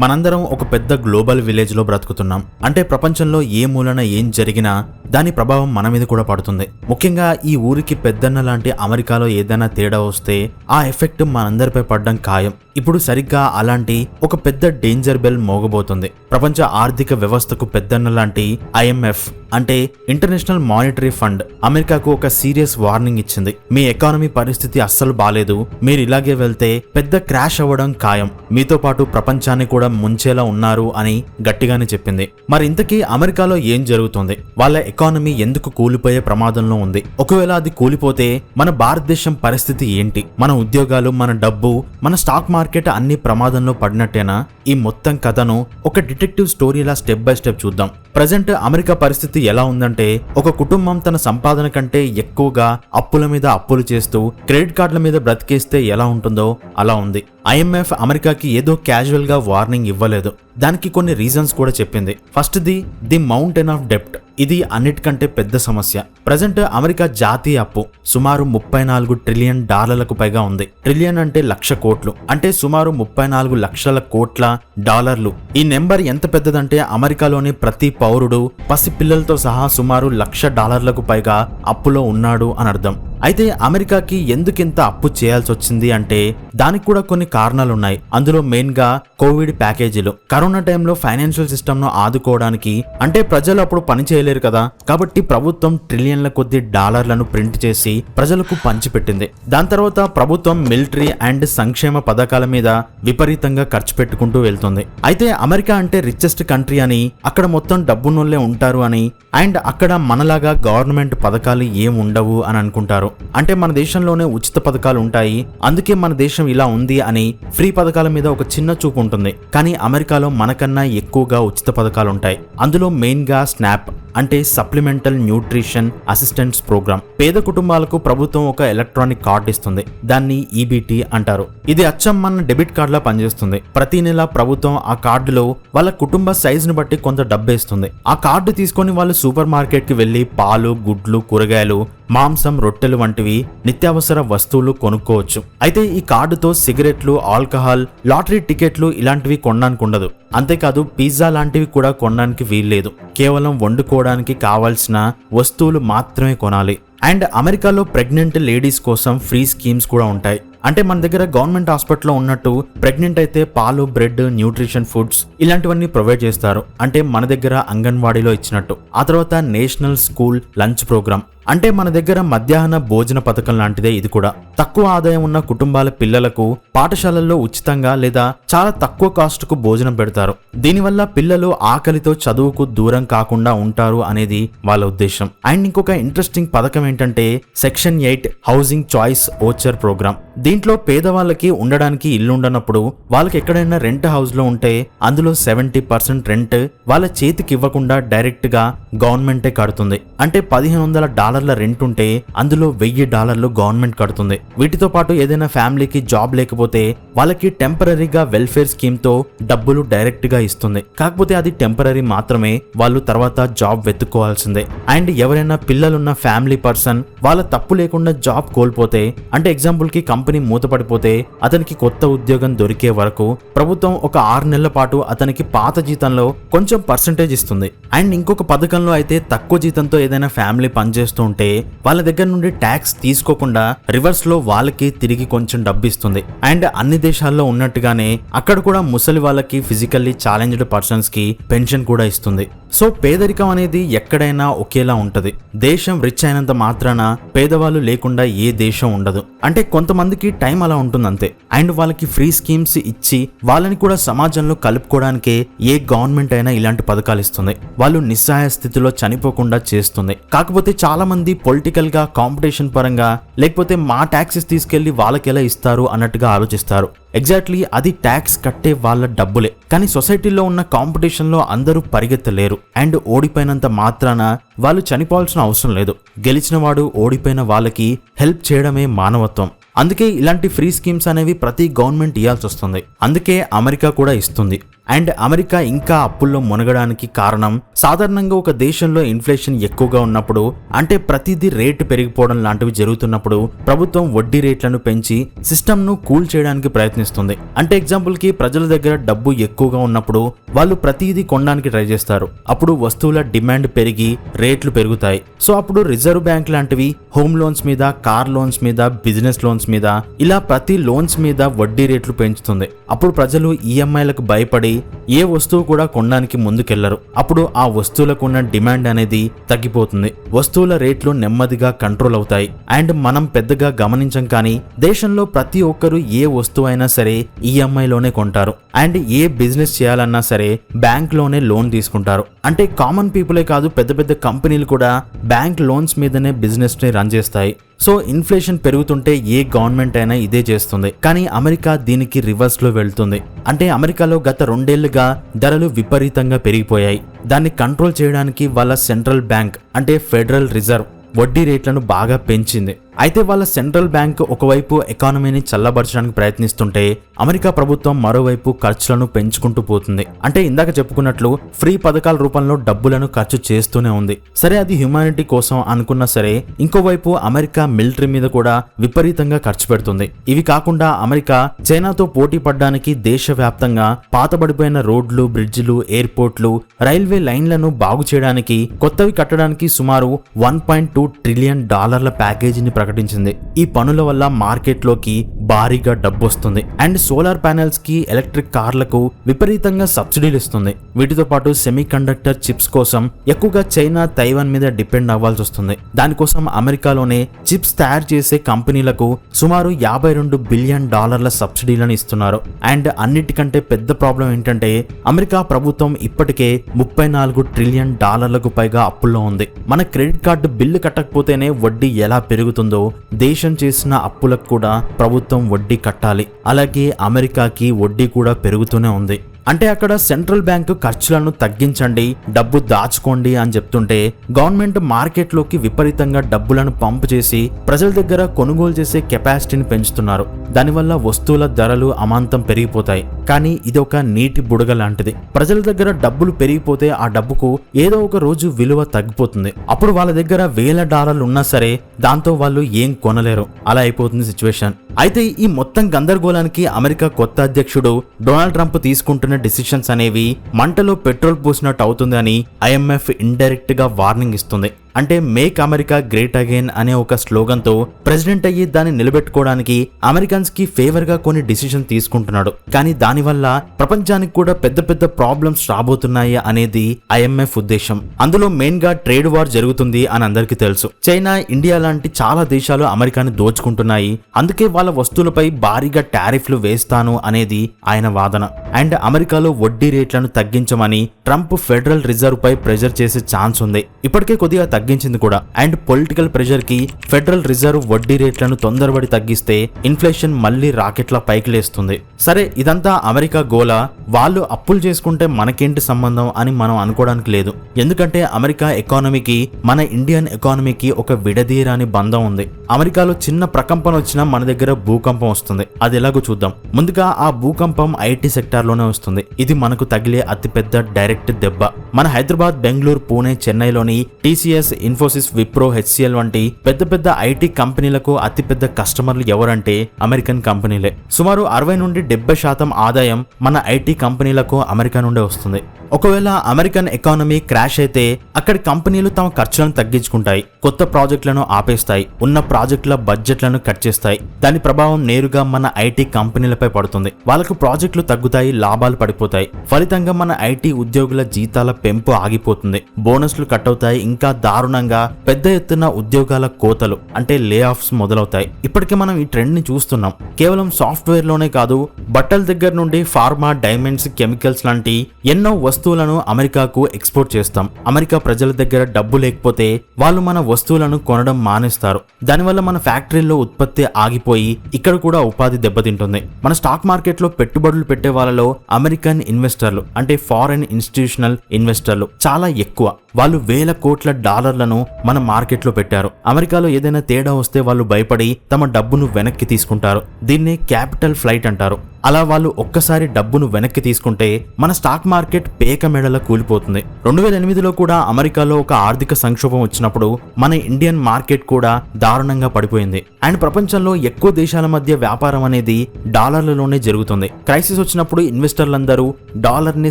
మనందరం ఒక పెద్ద గ్లోబల్ విలేజ్లో బ్రతుకుతున్నాం. అంటే ప్రపంచంలో ఏ మూలన ఏం జరిగినా దాని ప్రభావం మన మీద కూడా పడుతుంది. ముఖ్యంగా ఈ ఊరికి పెద్దన్న లాంటి అమెరికాలో ఏదైనా తేడా వస్తే ఆ ఎఫెక్ట్ మనందరిపై పడడం ఖాయం. ఇప్పుడు సరిగ్గా అలాంటి ఒక పెద్ద డేంజర్ బెల్ మోగబోతుంది. ప్రపంచ ఆర్థిక వ్యవస్థకు పెద్దన్న లాంటి ఐఎంఎఫ్ అంటే ఇంటర్నేషనల్ మానిటరీ ఫండ్ అమెరికాకు ఒక సీరియస్ వార్నింగ్ ఇచ్చింది. మీ ఎకానమీ పరిస్థితి అస్సలు బాలేదు. మీరు ఇలాగే వెళ్తే పెద్ద క్రాష్ అవ్వడం ఖాయం. మీతో పాటు ప్రపంచాన్ని కూడా ముంచేలా ఉన్నారు అని గట్టిగానే చెప్పింది. మరి ఇంతకీ అమెరికాలో ఏం జరుగుతుంది? వాళ్ళ ఎకానమీ ఎందుకు కూలిపోయే ప్రమాదంలో ఉంది? ఒకవేళ అది కూలిపోతే మన భారతదేశం పరిస్థితి ఏంటి? మన ఉద్యోగాలు మన డబ్బు మన స్టాక్ మార్కెట్ అన్ని ప్రమాదంలో పడినట్టేనా? ఈ మొత్తం కథను ఒక డిటెక్టివ్ స్టోరీలా స్టెప్ బై స్టెప్ చూద్దాం. ప్రజెంట్ అమెరికా పరిస్థితి ఎలా ఉందంటే ఒక కుటుంబం తన సంపాదన కంటే ఎక్కువగా అప్పుల మీద అప్పులు చేస్తూ క్రెడిట్ కార్డుల మీద బ్రతికేస్తే ఎలా ఉంటుందో అలా ఉంది. ఐఎంఎఫ్ అమెరికాకి ఏదో క్యాజువల్గా వార్నింగ్ ఇవ్వలేదు. దానికి కొన్ని రీజన్స్ కూడా చెప్పింది. First the the mountain of డెప్ట్. ఇది అన్నిటికంటే పెద్ద సమస్య. ప్రజెంట్ అమెరికా జాతీయ అప్పు సుమారు ముప్పై నాలుగు ట్రిలియన్ డాలర్లకు పైగా ఉంది. ట్రిలియన్ అంటే లక్ష కోట్లు. అంటే సుమారు ముప్పై నాలుగు లక్షల కోట్ల డాలర్లు. ఈ నెంబర్ ఎంత పెద్దదంటే అమెరికాలోని ప్రతి పౌరుడు పసి పిల్లలతో సహా సుమారు లక్ష డాలర్లకు పైగా అప్పులో ఉన్నాడు అని అర్థం. అయితే అమెరికాకి ఎందుకింత అప్పు చేయాల్సి వచ్చింది అంటే దానికి కూడా కొన్ని కారణాలు ఉన్నాయి అందులో మెయిన్గా కోవిడ్ ప్యాకేజీలు. కరోనా టైంలో ఫైనాన్షియల్ సిస్టమ్ను ఆదుకోవడానికి అంటే ప్రజలు అప్పుడు పని చేయలేరు కదా. కాబట్టి ప్రభుత్వం ట్రిలియన్ల కొద్ది డాలర్లను ప్రింట్ చేసి ప్రజలకు పంచిపెట్టింది. దాని తర్వాత ప్రభుత్వం మిలిటరీ అండ్ సంక్షేమ పథకాల మీద విపరీతంగా ఖర్చు పెట్టుకుంటూ వెళ్తుంది. అయితే అమెరికా అంటే రిచెస్ట్ కంట్రీ అని అక్కడ మొత్తం డబ్బున్నోళ్ళే ఉంటారు అని అండ్ అక్కడ మనలాగా గవర్నమెంట్ పథకాలు ఏం ఉండవు అని అనుకుంటారు. అంటే మన దేశంలోనే ఉచిత పథకాలు ఉంటాయి అందుకే మన దేశం ఇలా ఉంది అని ఫ్రీ పథకాల మీద ఒక చిన్న చూపు ఉంటుంది. కానీ అమెరికాలో మనకన్నా ఎక్కువగా ఉచిత పథకాలు ఉంటాయి. అందులో మెయిన్గా స్నాప్ అంటే సప్లిమెంటల్ న్యూట్రిషన్ అసిస్టెంట్స్ ప్రోగ్రామ్. పేద కుటుంబాలకు ప్రభుత్వం ఒక ఎలక్ట్రానిక్ కార్డ్ ఇస్తుంది. దాన్ని ఈబీటీ అంటారు. ఇది అచ్చం మన డెబిట్ కార్డ్ లా పనిచేస్తుంది. ప్రతి నెల ప్రభుత్వం ఆ కార్డులో వాళ్ళ కుటుంబ సైజును బట్టి కొంత డబ్బేస్తుంది ఆ కార్డు తీసుకొని వాళ్ళు సూపర్ మార్కెట్కి వెళ్ళి పాలు గుడ్లు కూరగాయలు మాంసం రొట్టెలు వంటివి నిత్యావసర వస్తువులు కొనుక్కోవచ్చు. అయితే ఈ కార్డుతో సిగరెట్లు ఆల్కహాల్ లాటరీ టికెట్లు ఇలాంటివి కొనడానికి ఉండదు అంతేకాదు పిజ్జా లాంటివి కూడా కొనడానికి వీల్లేదు. కేవలం వండుకోవడానికి కావాల్సిన వస్తువులు మాత్రమే కొనాలి. అండ్ అమెరికాలో ప్రెగ్నెంట్ లేడీస్ కోసం ఫ్రీ స్కీమ్స్ కూడా ఉంటాయి. అంటే మన దగ్గర గవర్నమెంట్ హాస్పిటల్లో ఉన్నట్టు ప్రెగ్నెంట్ అయితే పాలు బ్రెడ్ న్యూట్రిషన్ ఫుడ్స్ ఇలాంటివన్నీ ప్రొవైడ్ చేస్తారు. అంటే మన దగ్గర అంగన్వాడీలో ఇచ్చినట్టు. ఆ తర్వాత నేషనల్ స్కూల్ లంచ్ ప్రోగ్రామ్. అంటే మన దగ్గర మధ్యాహ్న భోజన పథకం లాంటిదే ఇది కూడా. తక్కువ ఆదాయం ఉన్న కుటుంబాల పిల్లలకు పాఠశాలల్లో ఉచితంగా లేదా చాలా తక్కువ కాస్ట్కు భోజనం పెడతారు. దీనివల్ల పిల్లలు ఆకలితో చదువుకు దూరం కాకుండా ఉంటారు అనేది వాళ్ళ ఉద్దేశం. అండ్ ఇంకొక ఇంట్రెస్టింగ్ పథకం ఏంటంటే section eight housing choice voucher program దీంట్లో పేదవాళ్ళకి ఉండడానికి ఇల్లు ఉండనప్పుడు వాళ్ళకి ఎక్కడైనా రెంట్ హౌస్లో ఉంటే అందులో సెవెంటీ పర్సెంట్ రెంట్ వాళ్ళ చేతికి ఇవ్వకుండా డైరెక్ట్గా గవర్నమెంటే కడుతుంది. అంటే పదిహేను వందల డాలర్ల రెంట్ ఉంటే అందులో వెయ్యి డాలర్లు గవర్నమెంట్ కడుతుంది. వీటితో పాటు ఏదైనా ఫ్యామిలీకి జాబ్ లేకపోతే వాళ్ళకి టెంపరీగా వెల్ఫేర్ స్కీమ్తో డబ్బులు డైరెక్ట్గా ఇస్తుంది. కాకపోతే అది టెంపరీ మాత్రమే వాళ్ళు తర్వాత జాబ్ వెతుక్కోవాల్సిందే. అండ్ ఎవరైనా పిల్లలున్న ఫ్యామిలీ పర్సన్ వాళ్ళ తప్పు లేకుండా జాబ్ కోల్పోతే అంటే ఎగ్జాంపుల్కి కంపెనీ మూతపడిపోతే అతనికి కొత్త ఉద్యోగం దొరికే వరకు ప్రభుత్వం ఒక ఆరు నెలల పాటు అతనికి పాత జీతంలో కొంచెం పర్సంటేజ్ ఇస్తుంది. అండ్ ఇంకొక పథకంలో అయితే తక్కువ జీతంతో ఏదైనా ఫ్యామిలీ పనిచేస్తూ ఉంటే వాళ్ళ దగ్గర నుండి ట్యాక్స్ తీసుకోకుండా రివర్స్లో వాళ్ళకి తిరిగి కొంచెం డబ్బు ఇస్తుంది అండ్ అన్ని దేశాల్లో ఉన్నట్టుగానే అక్కడ కూడా ముసలి వాళ్ళకి ఫిజికల్లీ ఛాలెంజ్డ్ పర్సన్స్కి పెన్షన్ కూడా ఇస్తుంది. సో పేదరికం అనేది ఎక్కడైనా ఒకేలా ఉంటది. దేశం రిచ్ అయినంత మాత్రాన పేదవాళ్ళు లేకుండా ఏ దేశం ఉండదు. అంటే కొంతమందికి టైం అలా ఉంటుంది అంతే అండ్ వాళ్ళకి ఫ్రీ స్కీమ్స్ ఇచ్చి వాళ్ళని కూడా సమాజంలో కలుపుకోవడానికే ఏ గవర్నమెంట్ అయినా ఇలాంటి పథకాలు ఇస్తుంది. వాళ్ళు నిస్సహాయ స్థితిలో చనిపోకుండా చేస్తుంది. కాకపోతే చాలా మంది పొలిటికల్గా కాంపిటీషన్ పరంగా లేకపోతే మా ట్యాక్సెస్ తీసుకెళ్ళి వాళ్ళకి ఎలా ఇస్తారు అన్నట్టుగా ఆలోచిస్తారు. ఎగ్జాక్ట్లీ అది ట్యాక్స్ కట్టే వాళ్ళ డబ్బులే. కానీ సొసైటీలో ఉన్న కాంపిటీషన్లో అందరూ పరిగెత్తలేరు. అండ్ ఓడిపోయినంత మాత్రాన వాళ్ళు చనిపోవాల్సిన అవసరం లేదు. గెలిచిన వాడు ఓడిపోయిన వాళ్ళకి హెల్ప్ చేయడమే మానవత్వం. అందుకే ఇలాంటి ఫ్రీ స్కీమ్స్ అనేవి ప్రతి గవర్నమెంట్ ఇవ్వాల్సి వస్తుంది అందుకే అమెరికా కూడా ఇస్తుంది. అండ్ అమెరికా ఇంకా అప్పుల్లో మునగడానికి కారణం సాధారణంగా ఒక దేశంలో ఇన్ఫ్లేషన్ ఎక్కువగా ఉన్నప్పుడు అంటే ప్రతిదీ రేటు పెరిగిపోవడం లాంటివి జరుగుతున్నప్పుడు ప్రభుత్వం వడ్డీ రేట్లను పెంచి సిస్టమ్ను కూల్ చేయడానికి ప్రయత్నిస్తుంది. అంటే ఎగ్జాంపుల్కి ప్రజల దగ్గర డబ్బు ఎక్కువగా ఉన్నప్పుడు వాళ్ళు ప్రతిదీ కొనడానికి ట్రై చేస్తారు. అప్పుడు వస్తువుల డిమాండ్ పెరిగి రేట్లు పెరుగుతాయి. సో అప్పుడు రిజర్వ్ బ్యాంక్ లాంటివి హోమ్ లోన్స్ మీద కార్ లోన్స్ మీద బిజినెస్ లోన్స్ మీద ఇలా ప్రతి లోన్స్ మీద వడ్డీ రేట్లు పెంచుతుంది. అప్పుడు ప్రజలు ఈఎంఐలకు భయపడి ఏ వస్తువు కూడా కొనడానికి ముందుకెళ్ళరు. అప్పుడు ఆ వస్తువులకు ఉన్న డిమాండ్ అనేది తగ్గిపోతుంది. వస్తువుల రేట్లు నెమ్మదిగా కంట్రోల్ అవుతాయి. అండ్ మనం పెద్దగా గమనించం కానీ దేశంలో ప్రతి ఒక్కరూ ఏ వస్తువు అయినా సరే ఈఎంఐలోనే కొంటారు. అండ్ ఏ బిజినెస్ చేయాలన్నా సరే బ్యాంక్లోనే లోన్ తీసుకుంటారు. అంటే కామన్ పీపులే కాదు పెద్ద పెద్ద కంపెనీలు కూడా బ్యాంక్ లోన్స్ మీదనే బిజినెస్ని రన్ చేస్తాయి. సో ఇన్ఫ్లేషన్ పెరుగుతుంటే ఏ గవర్నమెంట్ అయినా ఇదే చేస్తుంది. కానీ అమెరికా దీనికి రివర్స్లో వెళ్తుంది. అంటే అమెరికాలో గత రెండేళ్ళుగా ధరలు విపరీతంగా పెరిగిపోయాయి. దాన్ని కంట్రోల్ చేయడానికి వాళ్ళ సెంట్రల్ బ్యాంక్ అంటే ఫెడరల్ రిజర్వ్ వడ్డీ రేట్లను బాగా పెంచింది. అయితే వాళ్ళ సెంట్రల్ బ్యాంక్ ఒకవైపు ఎకానమీని చల్లబరచడానికి ప్రయత్నిస్తుంటే అమెరికా ప్రభుత్వం మరోవైపు ఖర్చులను పెంచుకుంటూ పోతుంది. అంటే ఇందాక చెప్పుకున్నట్లు ఫ్రీ పథకాల రూపంలో డబ్బులను ఖర్చు చేస్తూనే ఉంది. సరే అది హ్యుమానిటీ కోసం అనుకున్నా సరే ఇంకోవైపు అమెరికా మిలిటరీ మీద కూడా విపరీతంగా ఖర్చు పెడుతుంది. ఇవి కాకుండా అమెరికా చైనాతో పోటీ పడడానికి దేశవ్యాప్తంగా పాతబడిపోయిన రోడ్లు బ్రిడ్జిలు ఎయిర్పోర్ట్లు రైల్వే లైన్లను బాగు చేయడానికి కొత్తవి కట్టడానికి సుమారు వన్ పాయింట్ టూ ట్రిలియన్ డాలర్ల ప్యాకేజీని ప్రకటించింది. ఈ పనుల వల్ల మార్కెట్లోకి భారీగా డబ్బు వస్తుంది అండ్ సోలార్ ప్యానెల్స్కి ఎలక్ట్రిక్ కార్లకు విపరీతంగా సబ్సిడీలు ఇస్తుంది. వీటితో పాటు సెమీ కండక్టర్ చిప్స్ కోసం ఎక్కువగా చైనా తైవాన్ మీద డిపెండ్ అవ్వాల్సి వస్తుంది. దానికోసం అమెరికాలోనే చిప్స్ తయారు చేసే కంపెనీలకు సుమారు యాభై రెండు బిలియన్ డాలర్ల సబ్సిడీలను ఇస్తున్నారు. అండ్ అన్నిటికంటే పెద్ద ప్రాబ్లం ఏంటంటే అమెరికా ప్రభుత్వం ఇప్పటికే ముప్పై నాలుగు ట్రిలియన్ డాలర్లకు పైగా అప్పుల్లో ఉంది. మన క్రెడిట్ కార్డు బిల్లు కట్టకపోతేనే వడ్డీ ఎలా పెరుగుతుంది దేశం చేసిన అప్పులకు కూడా ప్రభుత్వం వడ్డీ కట్టాలి. అలాగే అమెరికాకి వడ్డీ కూడా పెరుగుతూనే ఉంది. అంటే అక్కడ సెంట్రల్ బ్యాంకు ఖర్చులను తగ్గించండి డబ్బు దాచుకోండి అని చెప్తుంటే గవర్నమెంట్ మార్కెట్లోకి విపరీతంగా డబ్బులను పంపు చేసి ప్రజల దగ్గర కొనుగోలు చేసే కెపాసిటీని పెంచుతున్నారు. దానివల్ల వస్తువుల ధరలు అమాంతం పెరిగిపోతాయి. కానీ ఇది ఒక నీటి బుడగ లాంటిది. ప్రజల దగ్గర డబ్బులు పెరిగిపోతే ఆ డబ్బుకు ఏదో ఒక రోజు విలువ తగ్గిపోతుంది. అప్పుడు వాళ్ళ దగ్గర వేల డాలర్లు ఉన్నా సరే దాంతో వాళ్ళు ఏం కొనలేరు. అలా అయిపోతుంది సిచ్యువేషన్. అయితే ఈ మొత్తం గందరగోళానికి అమెరికా కొత్త అధ్యక్షుడు డొనాల్డ్ ట్రంప్ తీసుకుంటున్న డిసిషన్స్ అనేవి మంటలో పెట్రోల్ పూసినట్టు అవుతుందని ఐఎంఎఫ్ ఇండైరెక్ట్గా వార్నింగ్ ఇస్తుంది. అంటే మేక్ అమెరికా గ్రేట్ అగైన్ అనే ఒక స్లోగన్తో ప్రెసిడెంట్ అయ్యి దాన్ని నిలబెట్టుకోవడానికి అమెరికన్స్కి ఫేవర్గా కొన్ని డిసిషన్ తీసుకుంటున్నాడు. కానీ దానివల్ల ప్రపంచానికి కూడా పెద్ద పెద్ద ప్రాబ్లమ్స్ రాబోతున్నాయి అనేది ఐఎంఎఫ్ ఉద్దేశం. అందులో మెయిన్గా ట్రేడ్ వార్ జరుగుతుంది అని అందరికీ తెలుసు. చైనా ఇండియా లాంటి చాలా దేశాలు అమెరికాని దోచుకుంటున్నాయి. అందుకే వాళ్ళ వస్తువులపై భారీగా టారిఫ్లు వేస్తాను అనేది ఆయన వాదన. అండ్ అమెరికాలో వడ్డీ రేట్లను తగ్గించమని ట్రంప్ ఫెడరల్ రిజర్వ్ పై ప్రెజర్ చేసే ఛాన్స్ ఉంది. ఇప్పటికే కొద్దిగా తగ్గించింది కూడా. అండ్ పొలిటికల్ ప్రెషర్కి ఫెడరల్ రిజర్వ్ వడ్డీ రేట్లను తొందరపడి తగ్గిస్తే ఇన్ఫ్లేషన్ మళ్ళీ రాకెట్ల పైకి లేస్తుంది. సరే ఇదంతా అమెరికా గోల. వాళ్ళు అప్పులు చేసుకుంటే మనకేంటి సంబంధం అని మనం అనుకోవడానికి లేదు. ఎందుకంటే అమెరికా ఎకానమీకి మన ఇండియన్ ఎకానమీకి ఒక విడదీరాని బంధం ఉంది. అమెరికాలో చిన్న ప్రకంపన వచ్చినా మన దగ్గర భూకంపం వస్తుంది. అది ఎలాగో చూద్దాం. ముందుగా ఆ భూకంపం ఐటీ సెక్టార్లోనే వస్తుంది. ఇది మనకు తగిలే అతిపెద్ద డైరెక్ట్ దెబ్బ. మన హైదరాబాద్ బెంగళూరు పూణే చెన్నైలోని టీసీఎస్ ఇన్ఫోసిస్ విప్రో హెచ్సిఎల్ వంటి పెద్ద పెద్ద ఐటీ కంపెనీలకు అతిపెద్ద కస్టమర్లు ఎవరంటే అమెరికన్ కంపెనీలే. సుమారు అరవై నుండి డెబ్బై శాతం ఆదాయం మన ఐటీ కంపెనీలకు అమెరికా నుండే వస్తుంది. ఒకవేళ అమెరికన్ ఎకానమీ క్రాష్ అయితే అక్కడి కంపెనీలు తమ ఖర్చులను తగ్గించుకుంటాయి కొత్త ప్రాజెక్టులను ఆపేస్తాయి ఉన్న ప్రాజెక్టుల బడ్జెట్లను కట్ చేస్తాయి. దాని ప్రభావం నేరుగా మన ఐటీ కంపెనీలపై పడుతుంది. వాళ్ళకు ప్రాజెక్టులు తగ్గుతాయి లాభాలు పడిపోతాయి. ఫలితంగా మన ఐటీ ఉద్యోగుల జీతాల పెంపు ఆగిపోతుంది. బోనస్లు కట్ అవుతాయి ఇంకా దారుణంగా పెద్ద ఎత్తున ఉద్యోగాల కోతలు అంటే లే ఆఫ్స్ మొదలవుతాయి. ఇప్పటికే మనం ఈ ట్రెండ్ని చూస్తున్నాం. కేవలం సాఫ్ట్వేర్లోనే కాదు బట్టల దగ్గర నుండి ఫార్మా డైమండ్స్ కెమికల్స్ లాంటి ఎన్నో వస్తువులను అమెరికాకు ఎక్స్పోర్ట్ చేస్తాం. అమెరికా ప్రజల దగ్గర డబ్బు లేకపోతే వాళ్ళు మన వస్తువులను కొనడం మానేస్తారు. దానివల్ల మన ఫ్యాక్టరీల్లో ఉత్పత్తి ఆగిపోయి ఇక్కడ కూడా ఉపాధి దెబ్బతింటుంది. మన స్టాక్ మార్కెట్లో పెట్టుబడులు పెట్టే వాళ్ళలో అమెరికన్ ఇన్వెస్టర్లు అంటే ఫారెన్ ఇన్స్టిట్యూషనల్ ఇన్వెస్టర్లు చాలా ఎక్కువ. వాళ్ళు వేల కోట్ల డాలర్లను మన మార్కెట్లో పెట్టారు. అమెరికాలో ఏదైనా తేడా వస్తే వాళ్ళు భయపడి తమ డబ్బును వెనక్కి తీసుకుంటారు. దీన్నే క్యాపిటల్ ఫ్లైట్ అంటారు. అలా వాళ్ళు ఒక్కసారి డబ్బును వెనక్కి తీసుకుంటే మన స్టాక్ మార్కెట్ పేక మెడల కూలిపోతుంది. రెండు వేల ఎనిమిదిలో కూడా అమెరికాలో ఒక ఆర్థిక సంక్షోభం వచ్చినప్పుడు మన ఇండియన్ మార్కెట్ కూడా దారుణంగా పడిపోయింది. అండ్ ప్రపంచంలో ఎక్కువ దేశాల మధ్య వ్యాపారం అనేది డాలర్లలోనే జరుగుతుంది. క్రైసిస్ వచ్చినప్పుడు ఇన్వెస్టర్లందరూ డాలర్ని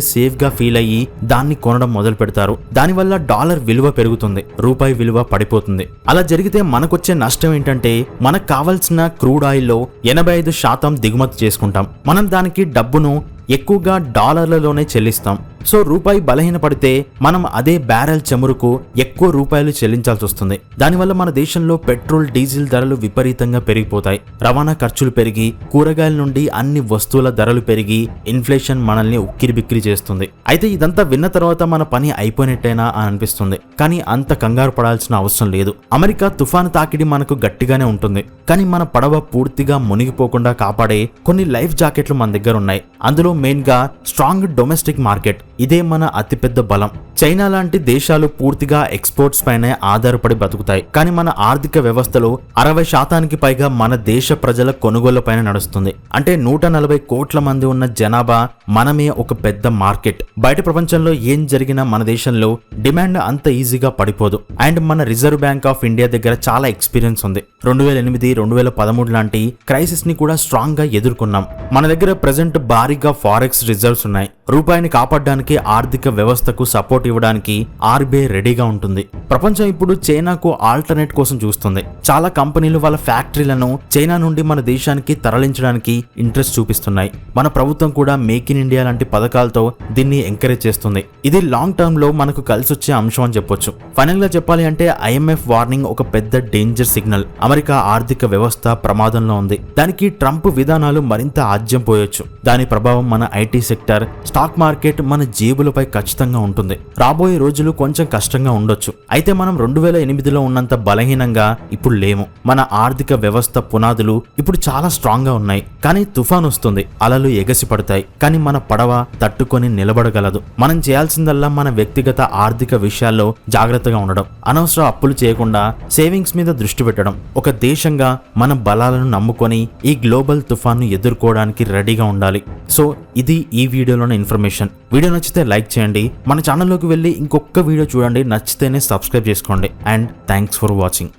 సేఫ్గా ఫీల్ అయ్యి దాన్ని కొనడం మొదలు పెడతారు. దానివల్ల డాలర్ విలువ పెరుగుతుంది రూపాయి విలువ పడిపోతుంది. అలా జరిగితే మనకొచ్చే నష్టం ఏంటంటే మనకు కావాల్సిన క్రూడ్ ఆయిల్లో ఎనభై ఐదు శాతం దిగుమతి చేసుకుంటాం. మనం దానికి డబ్బును ఎక్కువగా డాలర్లలోనే చెల్లిస్తాం. సో రూపాయి బలహీనపడితే మనం అదే బ్యారెల్ చమురుకు ఎక్కువ రూపాయలు చెల్లించాల్సి వస్తుంది. దానివల్ల మన దేశంలో పెట్రోల్ డీజిల్ ధరలు విపరీతంగా పెరిగిపోతాయి. రవాణా ఖర్చులు పెరిగి కూరగాయల నుండి అన్ని వస్తువుల ధరలు పెరిగి ఇన్ఫ్లేషన్ మనల్ని ఉక్కిరి బిక్కిరి చేస్తుంది. అయితే ఇదంతా విన్న తర్వాత మన పని అయిపోయినట్టేనా అని అనిపిస్తుంది. కానీ అంత కంగారు పడాల్సిన అవసరం లేదు. అమెరికా తుఫాను తాకిడి మనకు గట్టిగానే ఉంటుంది. కానీ మన పడవ పూర్తిగా మునిగిపోకుండా కాపాడే కొన్ని లైఫ్ జాకెట్లు మన దగ్గర ఉన్నాయి. అందులో మెయిన్గా స్ట్రాంగ్ డొమెస్టిక్ మార్కెట్ ఇదే మన అతిపెద్ద బలం. చైనా లాంటి దేశాలు పూర్తిగా ఎక్స్పోర్ట్స్ పైనే ఆధారపడి బతుకుతాయి. కానీ మన ఆర్థిక వ్యవస్థలో అరవై శాతానికి పైగా మన దేశ ప్రజల కొనుగోలు పైన నడుస్తుంది. అంటే నూట నలభై కోట్ల మంది ఉన్న జనాభా మనమే ఒక పెద్ద మార్కెట్. బయట ప్రపంచంలో ఏం జరిగినా మన దేశంలో డిమాండ్ అంత ఈజీగా పడిపోదు. అండ్ మన రిజర్వ్ బ్యాంక్ ఆఫ్ ఇండియా దగ్గర చాలా ఎక్స్పీరియన్స్ ఉంది. రెండు వేల ఎనిమిది రెండు వేల పదమూడు లాంటి క్రైసిస్ని కూడా స్ట్రాంగ్గా ఎదుర్కొన్నాం. మన దగ్గర ప్రజెంట్ భారీగా ఫారెక్స్ రిజర్వ్స్ ఉన్నాయి. రూపాయిని కాపాడడానికి ఆర్థిక వ్యవస్థకు సపోర్ట్ ఇవ్వడానికి ఆర్బీఐ రెడీగా ఉంటుంది. ప్రపంచం ఇప్పుడు చైనాకు ఆల్టర్నేట్ కోసం చూస్తుంది. చాలా కంపెనీలు వాళ్ళ ఫ్యాక్టరీలను చైనా నుండి మన దేశానికి తరలించడానికి ఇంట్రెస్ట్ చూపిస్తున్నాయి. మన ప్రభుత్వం కూడా మేక్ ఇన్ ఇండియా లాంటి పథకాలతో దీన్ని ఎంకరేజ్ చేస్తుంది. ఇది లాంగ్ టర్మ్లో మనకు కలిసి వచ్చే అంశం అని చెప్పొచ్చు. ఫైనల్గా చెప్పాలి అంటే ఐఎంఎఫ్ వార్నింగ్ ఒక పెద్ద డేంజర్ సిగ్నల్. అమెరికా ఆర్థిక వ్యవస్థ ప్రమాదంలో ఉంది. దానికి ట్రంప్ విధానాలు మరింత ఆజ్యం పోయొచ్చు. దాని ప్రభావం మన ఐటీ సెక్టర్ స్టాక్ మార్కెట్ మన జేబులపై ఖచ్చితంగా ఉంటుంది. రాబోయే రోజులు కొంచెం కష్టంగా ఉండొచ్చు. అయితే మనం రెండు వేల ఎనిమిదిలో ఉన్నంత బలహీనంగా ఇప్పుడు లేము. మన ఆర్థిక వ్యవస్థ పునాదులు ఇప్పుడు చాలా స్ట్రాంగ్గా ఉన్నాయి. కానీ తుఫాన్ వస్తుంది. అలలు ఎగసి పడతాయి కానీ మన పడవ తట్టుకొని నిలబడగలదు. మనం చేయాల్సిందల్లా మన వ్యక్తిగత ఆర్థిక విషయాల్లో జాగ్రత్తగా ఉండడం. అనవసర అప్పులు చేయకుండా సేవింగ్స్ మీద దృష్టి పెట్టడం. ఒక దేశంగా మన బలాలను నమ్ముకొని ఈ గ్లోబల్ తుఫాన్ను ఎదుర్కోవడానికి రెడీగా ఉండాలి. సో ఇది ఈ వీడియోలోని ఇన్ఫర్మేషన్. వీడియో నచ్చితే లైక్ చేయండి. మన ఛానల్లోకి వెళ్ళి ఇంకొక వీడియో చూడండి. నచ్చితేనే సబ్స్క్రైబ్ చేసుకోండి. And thanks for watching.